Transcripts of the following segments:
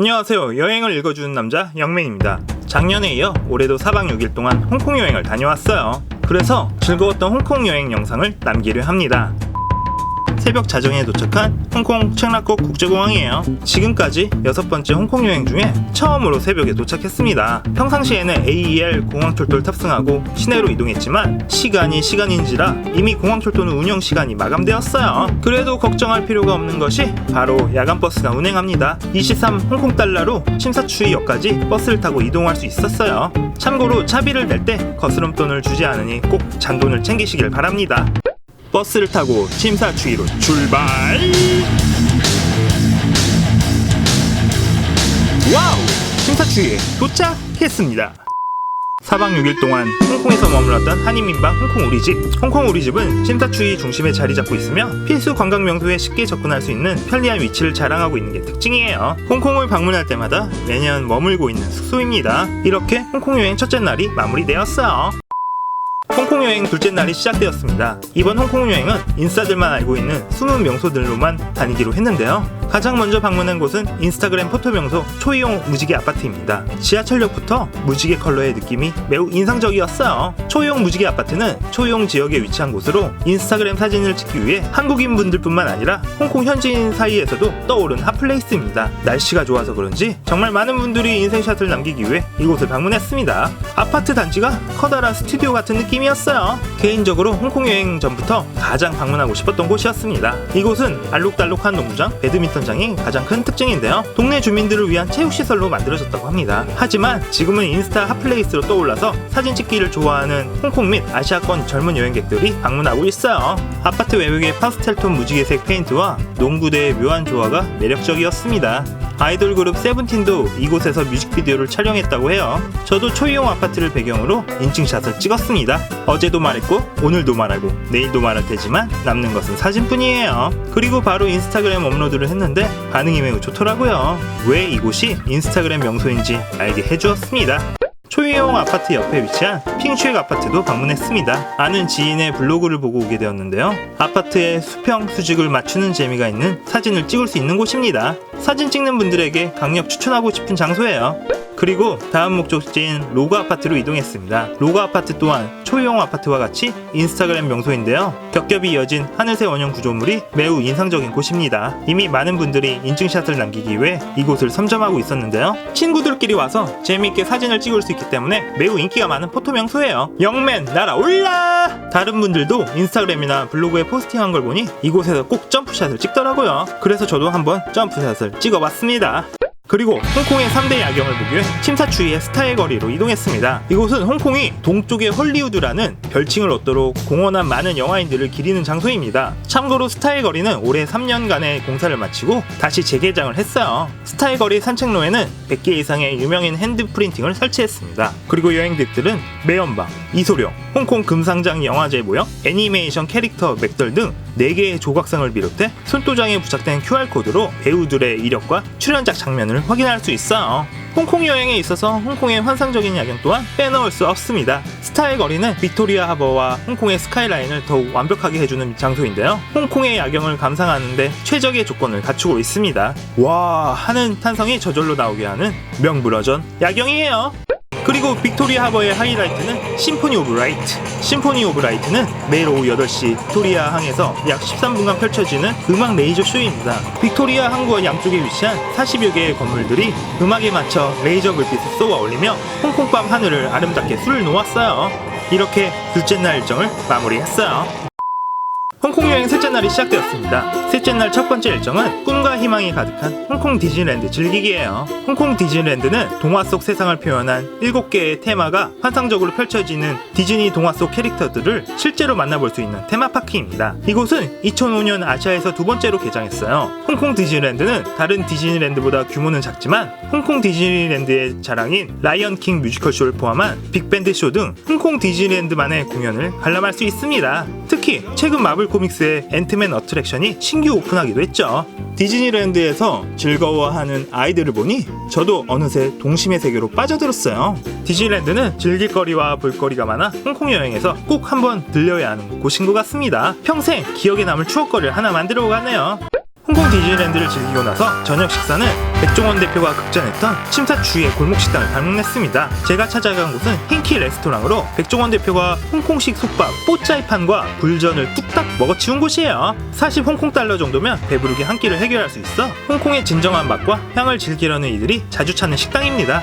안녕하세요. 여행을 읽어주는 남자 영맨입니다. 작년에 이어 올해도 4박 6일 동안 홍콩 여행을 다녀왔어요. 그래서 즐거웠던 홍콩 여행 영상을 남기려 합니다. 새벽 자정에 도착한 홍콩 청라코 국제공항이에요. 지금까지 여섯 번째 홍콩 여행 중에 처음으로 새벽에 도착했습니다. 평상시에는 AEL 공항철도를 탑승하고 시내로 이동했지만 시간이 시간인지라 이미 공항철도는 운영 시간이 마감되었어요. 그래도 걱정할 필요가 없는 것이 바로 야간 버스가 운행합니다. 23 홍콩 달러로 심사추이역까지 버스를 타고 이동할 수 있었어요. 참고로 차비를 낼 때 거스름돈을 주지 않으니 꼭 잔돈을 챙기시길 바랍니다. 버스를 타고 침사추이로 출발! 와우! 침사추이에 도착했습니다. 4박 6일 동안 홍콩에서 머물렀던 한인민박 홍콩 우리집. 홍콩 우리집은 침사추이 중심에 자리 잡고 있으며 필수 관광 명소에 쉽게 접근할 수 있는 편리한 위치를 자랑하고 있는 게 특징이에요. 홍콩을 방문할 때마다 매년 머물고 있는 숙소입니다. 이렇게 홍콩 여행 첫째 날이 마무리되었어요. 홍콩 여행 둘째 날이 시작되었습니다. 이번 홍콩 여행은 인싸들만 알고 있는 숨은 명소들로만 다니기로 했는데요. 가장 먼저 방문한 곳은 인스타그램 포토 명소 초이용 무지개 아파트입니다. 지하철역부터 무지개 컬러의 느낌이 매우 인상적이었어요. 초이용 무지개 아파트는 초이용 지역에 위치한 곳으로 인스타그램 사진을 찍기 위해 한국인 분들뿐만 아니라 홍콩 현지인 사이에서도 떠오른 핫플레이스입니다. 날씨가 좋아서 그런지 정말 많은 분들이 인생샷을 남기기 위해 이곳을 방문했습니다. 아파트 단지가 커다란 스튜디오 같은 느낌이었어요. 개인적으로 홍콩 여행 전부터 가장 방문하고 싶었던 곳이었습니다. 이곳은 알록달록한 농구장, 배드민턴장이 가장 큰 특징인데요. 동네 주민들을 위한 체육시설로 만들어졌다고 합니다. 하지만 지금은 인스타 핫플레이스로 떠올라서 사진 찍기를 좋아하는 홍콩 및 아시아권 젊은 여행객들이 방문하고 있어요. 아파트 외벽의 파스텔톤 무지개색 페인트와 농구대의 묘한 조화가 매력적이었습니다. 아이돌 그룹 세븐틴도 이곳에서 뮤직비디오를 촬영했다고 해요. 저도 초이용 아파트를 배경으로 인증샷을 찍었습니다. 어제도 말했고 오늘도 말하고 내일도 말할 테지만 남는 것은 사진뿐이에요. 그리고 바로 인스타그램 업로드를 했는데 반응이 매우 좋더라고요. 왜 이곳이 인스타그램 명소인지 알게 해주었습니다. 초이용 아파트 옆에 위치한 핑슈액 아파트도 방문했습니다. 아는 지인의 블로그를 보고 오게 되었는데요. 아파트의 수평, 수직을 맞추는 재미가 있는 사진을 찍을 수 있는 곳입니다. 사진 찍는 분들에게 강력 추천하고 싶은 장소예요. 그리고 다음 목적지인 로그 아파트로 이동했습니다. 로그 아파트 또한 초이용 아파트와 같이 인스타그램 명소인데요. 겹겹이 이어진 하늘색 원형 구조물이 매우 인상적인 곳입니다. 이미 많은 분들이 인증샷을 남기기 위해 이곳을 선점하고 있었는데요. 친구들끼리 와서 재미있게 사진을 찍을 수 있기 때문에 매우 인기가 많은 포토 명소예요. 영맨 날아올라! 다른 분들도 인스타그램이나 블로그에 포스팅한 걸 보니 이곳에서 꼭 점프샷을 찍더라고요. 그래서 저도 한번 점프샷을 찍어봤습니다. 그리고 홍콩의 3대 야경을 보기 위해 침사추이의 스타의 거리로 이동했습니다. 이곳은 홍콩이 동쪽의 헐리우드라는 별칭을 얻도록 공헌한 많은 영화인들을 기리는 장소입니다. 참고로 스타의 거리는 올해 3년간의 공사를 마치고 다시 재개장을 했어요. 스타의 거리 산책로에는 100개 이상의 유명인 핸드 프린팅을 설치했습니다. 그리고 여행객들은 매연방, 이소룡, 홍콩 금상장 영화제 모형, 애니메이션 캐릭터 맥덜 등 4개의 조각상을 비롯해 손도장에 부착된 QR코드로 배우들의 이력과 출연작 장면을 확인할 수 있어요. 홍콩 여행에 있어서 홍콩의 환상적인 야경 또한 빼놓을 수 없습니다. 스타의 거리는 빅토리아 하버와 홍콩의 스카이라인을 더욱 완벽하게 해주는 장소인데요. 홍콩의 야경을 감상하는데 최적의 조건을 갖추고 있습니다. 와 하는 탄성이 저절로 나오게 하는 명불허전 야경이에요. 그리고 빅토리아 하버의 하이라이트는 심포니 오브 라이트. 심포니 오브 라이트는 매일 오후 8시 빅토리아 항에서 약 13분간 펼쳐지는 음악 레이저 쇼입니다. 빅토리아 항구와 양쪽에 위치한 40여 개의 건물들이 음악에 맞춰 레이저 불빛을 쏘아 올리며 홍콩밤 하늘을 아름답게 술 놓았어요. 이렇게 둘째 날 일정을 마무리했어요. 홍콩 여행 셋째 날이 시작되었습니다. 셋째 날 첫 번째 일정은 꿈과 희망이 가득한 홍콩 디즈니랜드 즐기기예요. 홍콩 디즈니랜드는 동화 속 세상을 표현한 7개의 테마가 환상적으로 펼쳐지는 디즈니 동화 속 캐릭터들을 실제로 만나볼 수 있는 테마파크입니다. 이곳은 2005년 아시아에서 두 번째로 개장했어요. 홍콩 디즈니랜드는 다른 디즈니랜드보다 규모는 작지만 홍콩 디즈니랜드의 자랑인 라이언 킹 뮤지컬 쇼를 포함한 빅밴드 쇼 등 홍콩 디즈니랜드만의 공연을 관람할 수 있습니다. 특히 최근 마블 코믹스의 앤트맨 어트랙션이 신규 오픈하기도 했죠. 디즈니랜드에서 즐거워하는 아이들을 보니 저도 어느새 동심의 세계로 빠져들었어요. 디즈니랜드는 즐길거리와 볼거리가 많아 홍콩 여행에서 꼭 한번 들려야 하는 곳인 것 같습니다. 평생 기억에 남을 추억거리를 하나 만들어 가네요. 홍콩 디즈니랜드를 즐기고 나서 저녁 식사는 백종원 대표가 극찬했던 침사추이의 골목식당을 방문했습니다. 제가 찾아간 곳은 흰키 레스토랑으로 백종원 대표가 홍콩식 솥밥, 뽀짜이판과 굴전을 뚝딱 먹어치운 곳이에요. 40 홍콩 달러 정도면 배부르게 한 끼를 해결할 수 있어 홍콩의 진정한 맛과 향을 즐기려는 이들이 자주 찾는 식당입니다.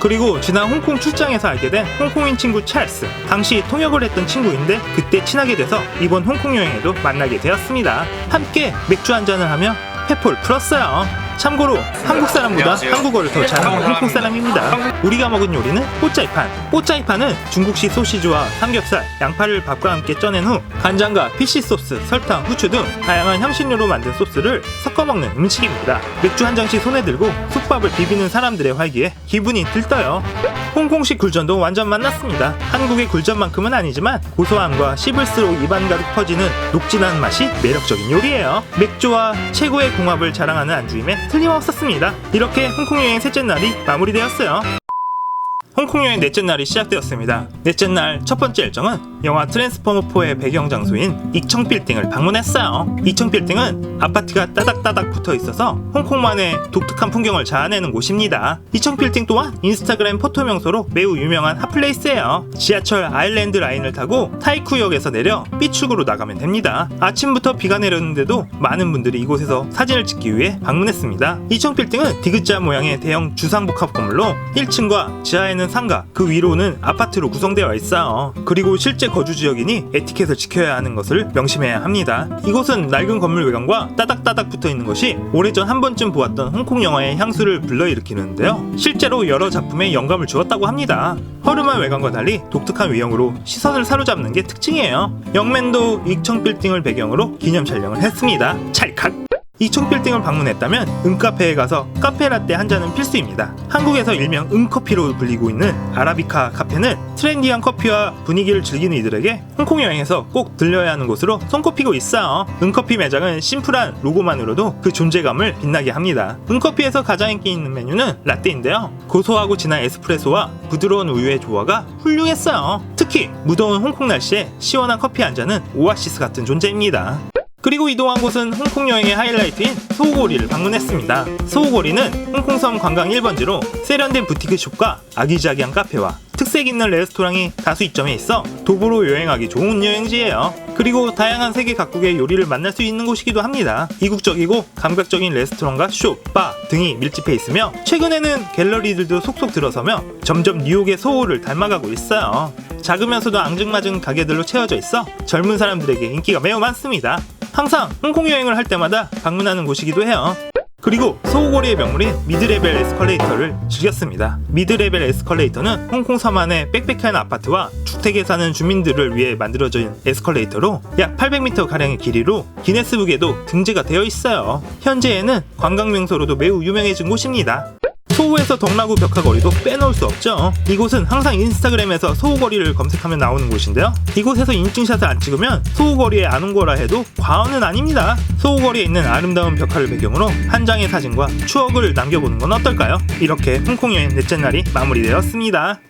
그리고 지난 홍콩 출장에서 알게 된 홍콩인 친구 찰스. 당시 통역을 했던 친구인데 그때 친하게 돼서 이번 홍콩 여행에도 만나게 되었습니다. 함께 맥주 한 잔을 하며 회포를 풀었어요. 참고로 한국 사람보다 안녕하세요. 한국어를 더 잘하는 홍콩 사람입니다. 우리가 먹은 요리는 뽀짜이판. 뽀짜이판은 중국식 소시지와 삼겹살, 양파를 밥과 함께 쪄낸 후 간장과 피시 소스, 설탕, 후추 등 다양한 향신료로 만든 소스를 섞어 먹는 음식입니다. 맥주 한 잔씩 손에 들고 솥밥을 비비는 사람들의 활기에 기분이 들떠요. 홍콩식 굴전도 완전 만났습니다. 한국의 굴전만큼은 아니지만 고소함과 씹을수록 입안 가득 퍼지는 녹진한 맛이 매력적인 요리예요. 맥주와 최고의 궁합을 자랑하는 안주임에 틀림없었습니다. 이렇게 홍콩 여행 셋째 날이 마무리되었어요. 홍콩 여행 넷째 날이 시작되었습니다. 넷째 날 첫 번째 일정은 영화 트랜스포머4의 배경 장소인 이청 빌딩을 방문했어요. 이청 빌딩은 아파트가 따닥따닥 붙어 있어서 홍콩만의 독특한 풍경을 자아내는 곳입니다. 이청 빌딩 또한 인스타그램 포토 명소로 매우 유명한 핫플레이스예요. 지하철 아일랜드 라인을 타고 타이쿠역에서 내려 B출구로 나가면 됩니다. 아침부터 비가 내렸는데도 많은 분들이 이곳에서 사진을 찍기 위해 방문했습니다. 이청 빌딩은 디귿자 모양의 대형 주상복합 건물로 1층과 지하에는 상가, 그 위로는 아파트로 구성되어 있어요. 그리고 실제 거주 지역이니 에티켓을 지켜야 하는 것을 명심해야 합니다. 이곳은 낡은 건물 외관과 따닥따닥 붙어 있는 것이 오래전 한 번쯤 보았던 홍콩 영화의 향수를 불러일으키는데요. 실제로 여러 작품에 영감을 주었다고 합니다. 허름한 외관과 달리 독특한 외형으로 시선을 사로잡는 게 특징이에요. 영맨도 익청 빌딩을 배경으로 기념 촬영을 했습니다. 찰칵! 이청 빌딩을 방문했다면 은카페에 가서 카페 라떼 한 잔은 필수입니다. 한국에서 일명 은커피로 불리고 있는 아라비카 카페는 트렌디한 커피와 분위기를 즐기는 이들에게 홍콩 여행에서 꼭 들려야 하는 곳으로 손꼽히고 있어요. 은커피 매장은 심플한 로고만으로도 그 존재감을 빛나게 합니다. 은커피에서 가장 인기 있는 메뉴는 라떼인데요. 고소하고 진한 에스프레소와 부드러운 우유의 조화가 훌륭했어요. 특히 무더운 홍콩 날씨에 시원한 커피 한 잔은 오아시스 같은 존재입니다. 그리고 이동한 곳은 홍콩 여행의 하이라이트인 소호고리를 방문했습니다. 소호고리는 홍콩섬 관광 1번지로 세련된 부티크숍과 아기자기한 카페와 특색 있는 레스토랑이 다수 입점해 있어 도보로 여행하기 좋은 여행지예요. 그리고 다양한 세계 각국의 요리를 만날 수 있는 곳이기도 합니다. 이국적이고 감각적인 레스토랑과 숍, 바 등이 밀집해 있으며 최근에는 갤러리들도 속속 들어서며 점점 뉴욕의 소호를 닮아가고 있어요. 작으면서도 앙증맞은 가게들로 채워져 있어 젊은 사람들에게 인기가 매우 많습니다. 항상 홍콩 여행을 할 때마다 방문하는 곳이기도 해요. 그리고 소호거리의 명물인 미드레벨 에스컬레이터를 즐겼습니다. 미드레벨 에스컬레이터는 홍콩 서만의 빽빽한 아파트와 주택에 사는 주민들을 위해 만들어진 에스컬레이터로 약 800m 가량의 길이로 기네스북에도 등재가 되어 있어요. 현재에는 관광 명소로도 매우 유명해진 곳입니다. 소호에서 덕나구 벽화거리도 빼놓을 수 없죠. 이곳은 항상 인스타그램에서 소호거리를 검색하면 나오는 곳인데요. 이곳에서 인증샷을 안 찍으면 소호거리에 안 온 거라 해도 과언은 아닙니다. 소호거리에 있는 아름다운 벽화를 배경으로 한 장의 사진과 추억을 남겨보는 건 어떨까요? 이렇게 홍콩 여행 넷째 날이 마무리되었습니다.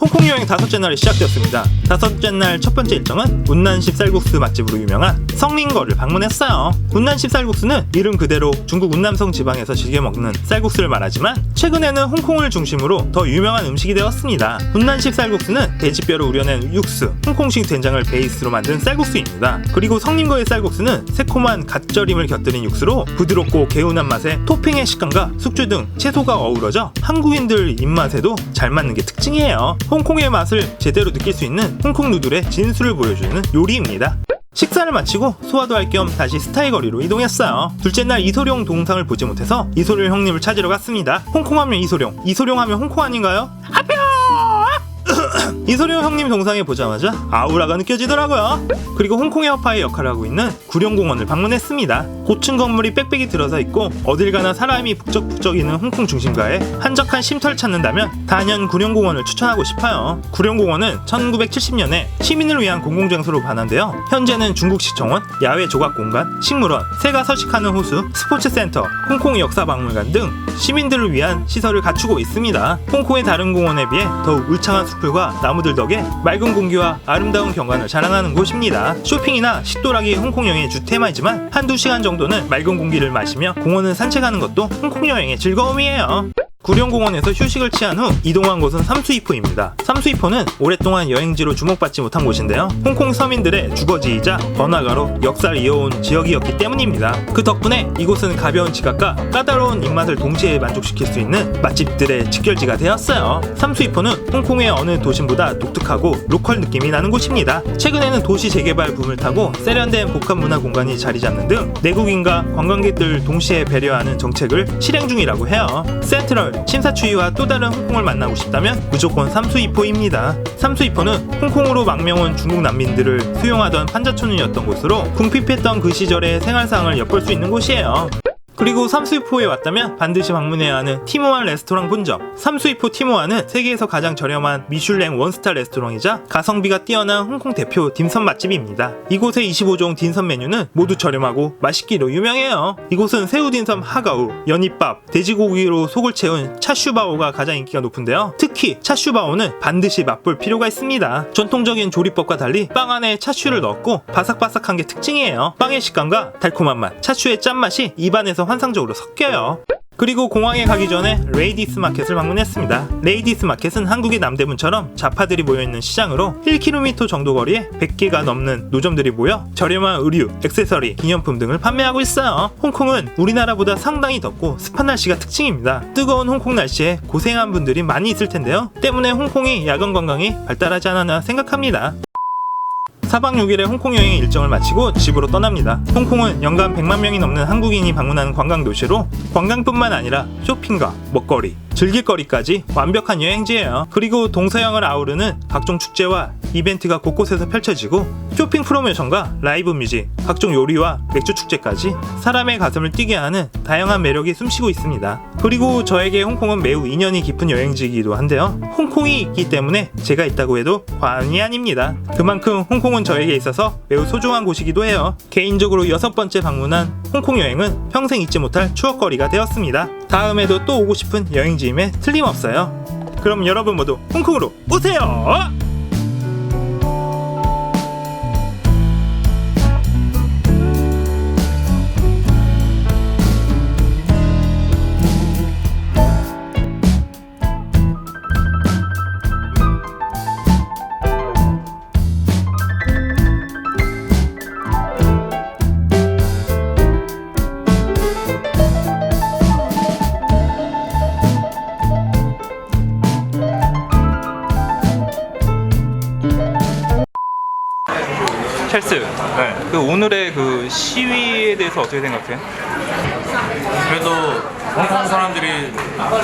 홍콩 여행 다섯째 날이 시작되었습니다. 다섯째 날 첫 번째 일정은 운난십 쌀국수 맛집으로 유명한 성린거를 방문했어요. 운난십 쌀국수는 이름 그대로 중국 운남성 지방에서 즐겨 먹는 쌀국수를 말하지만 최근에는 홍콩을 중심으로 더 유명한 음식이 되었습니다. 운난십 쌀국수는 돼지뼈를 우려낸 육수, 홍콩식 된장을 베이스로 만든 쌀국수입니다. 그리고 성린거의 쌀국수는 새콤한 갓절임을 곁들인 육수로 부드럽고 개운한 맛에 토핑의 식감과 숙주 등 채소가 어우러져 한국인들 입맛에도 잘 맞는 게 특징이에요. 홍콩의 맛을 제대로 느낄 수 있는 홍콩 누들의 진수를 보여주는 요리입니다. 식사를 마치고 소화도 할 겸 다시 스타일 거리로 이동했어요. 둘째 날 이소룡 동상을 보지 못해서 이소룡 형님을 찾으러 갔습니다. 홍콩 하면 이소룡, 이소룡 하면 홍콩 아닌가요? 아뼈! 이소룡 형님 동상에 보자마자 아우라가 느껴지더라고요. 그리고 홍콩의 허파의 역할을 하고 있는 구룡공원을 방문했습니다. 고층 건물이 빽빽이 들어서 있고 어딜 가나 사람이 북적북적이는 홍콩 중심가에 한적한 쉼터를 찾는다면 단연 구룡공원을 추천하고 싶어요. 구룡공원은 1970년에 시민을 위한 공공장소로 반환되어 현재는 중국식 정원, 야외 조각 공간, 식물원, 새가 서식하는 호수, 스포츠센터, 홍콩 역사박물관 등 시민들을 위한 시설을 갖추고 있습니다. 홍콩의 다른 공원에 비해 더욱 울창한 숲 들과 나무들 덕에 맑은 공기와 아름다운 경관을 자랑하는 곳입니다. 쇼핑이나 식도락이 홍콩 여행의 주 테마이지만 한두 시간 정도는 맑은 공기를 마시며 공원을 산책하는 것도 홍콩 여행의 즐거움이에요. 구룡공원에서 휴식을 취한 후 이동한 곳은 삼수이포입니다. 삼수이포는 오랫동안 여행지로 주목받지 못한 곳인데요. 홍콩 서민들의 주거지이자 번화가로 역사를 이어온 지역이었기 때문입니다. 그 덕분에 이곳은 가벼운 지각과 까다로운 입맛을 동시에 만족시킬 수 있는 맛집들의 직결지가 되었어요. 삼수이포는 홍콩의 어느 도심보다 독특하고 로컬 느낌이 나는 곳입니다. 최근에는 도시 재개발 붐을 타고 세련된 복합 문화 공간이 자리 잡는 등 내국인과 관광객들 동시에 배려하는 정책을 실행 중이라고 해요. 센트럴, 신사추이와 또 다른 홍콩을 만나고 싶다면 무조건 삼수이포입니다. 삼수이포는 홍콩으로 망명온 중국 난민들을 수용하던 판자촌이었던 곳으로 궁핍했던 그 시절의 생활상을 엿볼 수 있는 곳이에요. 그리고 삼수이포에 왔다면 반드시 방문해야 하는 티모안 레스토랑 본점. 삼수이포 티모안은 세계에서 가장 저렴한 미슐랭 원스타 레스토랑이자 가성비가 뛰어난 홍콩 대표 딤섬 맛집입니다. 이곳의 25종 딤섬 메뉴는 모두 저렴하고 맛있기로 유명해요. 이곳은 새우 딤섬 하가우, 연잎밥, 돼지고기로 속을 채운 차슈바오가 가장 인기가 높은데요. 특히 차슈바오는 반드시 맛볼 필요가 있습니다. 전통적인 조리법과 달리 빵 안에 차슈를 넣었고 바삭바삭한 게 특징이에요. 빵의 식감과 달콤한 맛, 차슈의 짠맛이 입안에서 환상적으로 섞여요. 그리고 공항에 가기 전에 레이디스 마켓을 방문했습니다. 레이디스 마켓은 한국의 남대문처럼 자파들이 모여있는 시장으로 1km 정도 거리에 100개가 넘는 노점들이 모여 저렴한 의류, 액세서리, 기념품 등을 판매하고 있어요. 홍콩은 우리나라보다 상당히 덥고 습한 날씨가 특징입니다. 뜨거운 홍콩 날씨에 고생한 분들이 많이 있을 텐데요. 때문에 홍콩이 야간 관광이 발달하지 않았나 생각합니다. 4박 6일의 홍콩 여행 일정을 마치고 집으로 떠납니다. 홍콩은 연간 100만 명이 넘는 한국인이 방문하는 관광 도시로 관광뿐만 아니라 쇼핑과 먹거리, 즐길거리까지 완벽한 여행지예요. 그리고 동서양을 아우르는 각종 축제와 이벤트가 곳곳에서 펼쳐지고 쇼핑 프로모션과 라이브 뮤직, 각종 요리와 맥주 축제까지 사람의 가슴을 뛰게 하는 다양한 매력이 숨쉬고 있습니다. 그리고 저에게 홍콩은 매우 인연이 깊은 여행지이기도 한데요. 홍콩이 있기 때문에 제가 있다고 해도 과언이 아닙니다. 그만큼 홍콩은 저에게 있어서 매우 소중한 곳이기도 해요. 개인적으로 여섯 번째 방문한 홍콩 여행은 평생 잊지 못할 추억거리가 되었습니다. 다음에도 또 오고 싶은 여행지임에 틀림없어요. 그럼 여러분 모두 홍콩으로 오세요! 오늘의 그 시위에 대해서 어떻게 생각해요? 그래도 홍콩 사람들이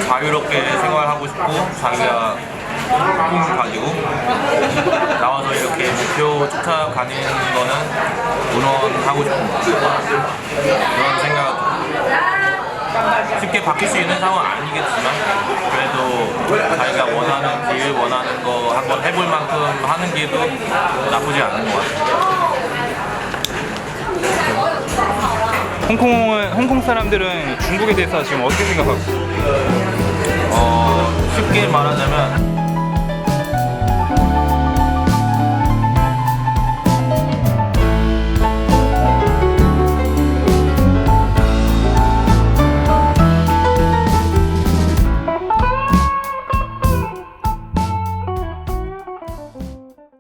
자유롭게 생활하고 싶고 자기가 꿈을 가지고 나와서 이렇게 목표 쫓아가는 거는 응원하고 싶은 거 그런 생각 쉽게 바뀔 수 있는 상황은 아니겠지만 그래도 자기가 원하는 길 원하는 거 한번 해볼 만큼 하는 게도 나쁘지 않은 것 같아요. 홍콩은 홍콩 사람들은 중국에 대해서 지금 어떻게 생각하고? 어, 쉽게 말하자면